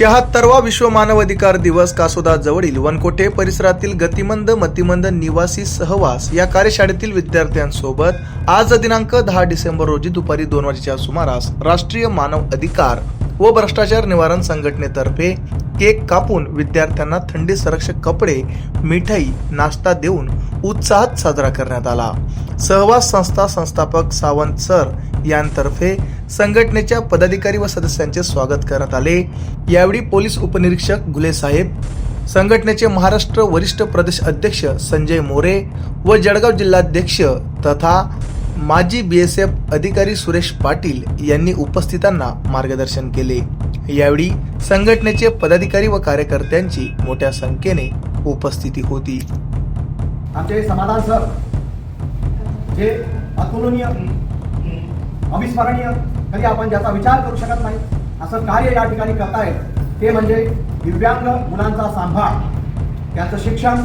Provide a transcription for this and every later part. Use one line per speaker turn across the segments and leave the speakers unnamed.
शहात्तरवा विश्व मानवाधिकार दिवस कासोदा जवळील वनकोटे परिसरातील गतिमंद मतिमंद निवासी सहवास या कार्यशाळेतील विद्यार्थ्यांसोबत आज दिनांक दहा डिसेंबर रोजी दुपारी दोन वाजेच्या सुमारास राष्ट्रीय मानव अधिकार व भ्रष्टाचार निवारण संघटनेतर्फे केक कापून विद्यार्थ्यांना थंडी संरक्षक कपडे मिठाई नाश्ता देऊन उत्साहात साजरा करण्यात आला. सहवास संस्था संस्थापक सावंत सर यांतर्फे संघटनेच्या पदाधिकारी व सदस्यांचे स्वागत करण्यात आले. यावेळी पोलीस उपनिरीक्षक गुले साहेब संघटनेचे महाराष्ट्र वरिष्ठ प्रदेश अध्यक्ष संजय मोरे व जळगाव जिल्हाध्यक्ष तथा माजी बीएसएफ अधिकारी सुरेश पाटील यांनी उपस्थितांना मार्गदर्शन केले. यावेळी संघटनेचे पदाधिकारी व कार्यकर्त्यांची मोठ्या संख्येने उपस्थिती होती.
आमचे समाधान सर जे अतुलनीय अविस्मरणीय. कधी आपण ज्याचा विचार करू शकत नाही असं कार्य या ठिकाणी करतायत ते म्हणजे दिव्यांग मुलांचा सांभाळ. त्याचं शिक्षण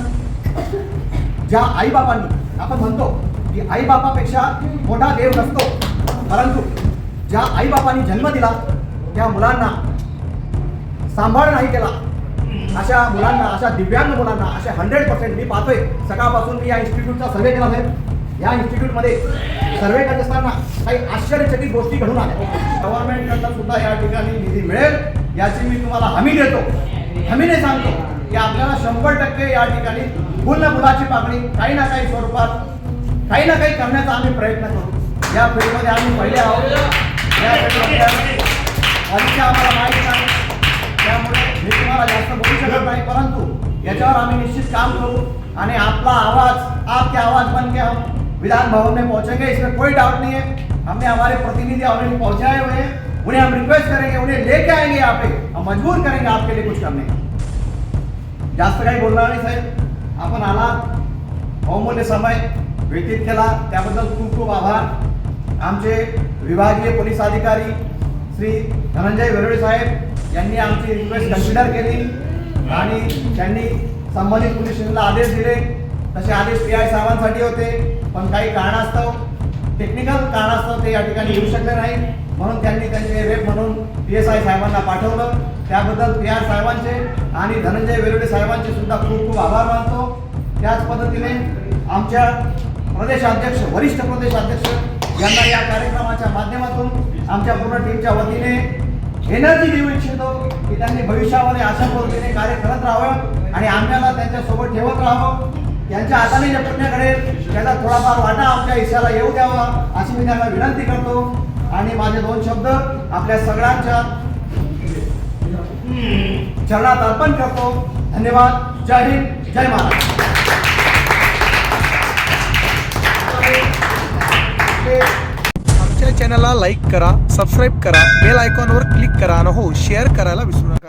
ज्या आईबापांनी आपण म्हणतो की आईबापापेक्षा मोठा देव नसतो परंतु ज्या आईबापांनी जन्म दिला त्या मुलांना सांभाळ नाही केला अशा मुलांना अशा दिव्यांग मुलांना अशा हंड्रेड पर्सेंट मी पाहतोय. सकाळपासून मी या इन्स्टिट्यूटचा सर्वे केला आहे. या इन्स्टिट्यूटमध्ये सर्वे करत असताना काही आश्चर्यचकित गोष्टी घडून आल्या. गव्हर्नमेंटकडनं सुद्धा या ठिकाणी निधी मिळेल याची मी तुम्हाला हमी देतो. हमीने सांगतो की आपल्याला शंभर टक्के या ठिकाणी पूर्ण मुलाची मागणी काही ना काही स्वरूपात काही ना काही करण्याचा आम्ही प्रयत्न करू. या फील्डमध्ये आम्ही पहिले आहोत. या अधिक आम्हाला माहीत नाही. त्यामुळे मी तुम्हाला जास्त बोलू शकत नाही परंतु याच्यावर आम्ही निश्चित काम करू आणि आपला आवाज आपके आवाज बन के हम विधान भवन में पहुँचेंगे, इसमें कोई डाउट नहीं है। हमने हमारे प्रतिनिधि ऑलरेडी पहुँचाए हुए हैं। उन्हें हम रिक्वेस्ट करेंगे, उन्हें लेके आएँगे यहाँ पे। हम मजबूर करेंगे आपके लिए कुछ करने। जास्त काही बोलणार नाही साहेब आपण आलात बहुमूल्य समय, व्यतीत केला, त्याबद्दल खूप खूप आभार। आमचे विभागीय पोलीस अधिकारी श्री धनंजय वेरळे साहेब, यांनी आमची रिक्वेस्ट कन्सिडर आणि त्यांनी संबंधित पोलीस स्टेशनला आदेश दिले. तसे आदेश पी आय साहेबांसाठी होते पण काही कारणास्तव टेक्निकल कारणास्तव ते या ठिकाणी येऊ शकले नाही. म्हणून त्यांनी त्यांचे रेप म्हणून पी एस आय साहेबांना पाठवलं. त्याबद्दल पी आर साहेबांचे आणि धनंजय वेरुडे साहेबांचे सुद्धा खूप खूप आभार मानतो. त्याच पद्धतीने आमच्या प्रदेशाध्यक्ष वरिष्ठ प्रदेशाध्यक्ष यांना या कार्यक्रमाच्या माध्यमातून आमच्या पूर्ण टीमच्या वतीने एनर्जी देऊ इच्छितो की त्यांनी भविष्यामध्ये अशा पद्धतीने कार्य करत राहावं आणि आम्हाला त्यांच्यासोबत ठेवत राहावं. त्यांच्या हाताने जे पुण्य त्याचा थोडाफार वाटा आमच्या हिश्याला येऊ द्यावा अशी मी त्यांना विनंती करतो. आणि माझे दोन शब्द आपल्या सगळ्यांच्या चरणात अर्पण करतो. धन्यवाद. जय हिंद. जय महाराज.
आमच्या चॅनलला लाईक करा सबस्क्राईब करा बेल आयकॉनवर क्लिक करा आणि हो शेअर करायला विसरू नका.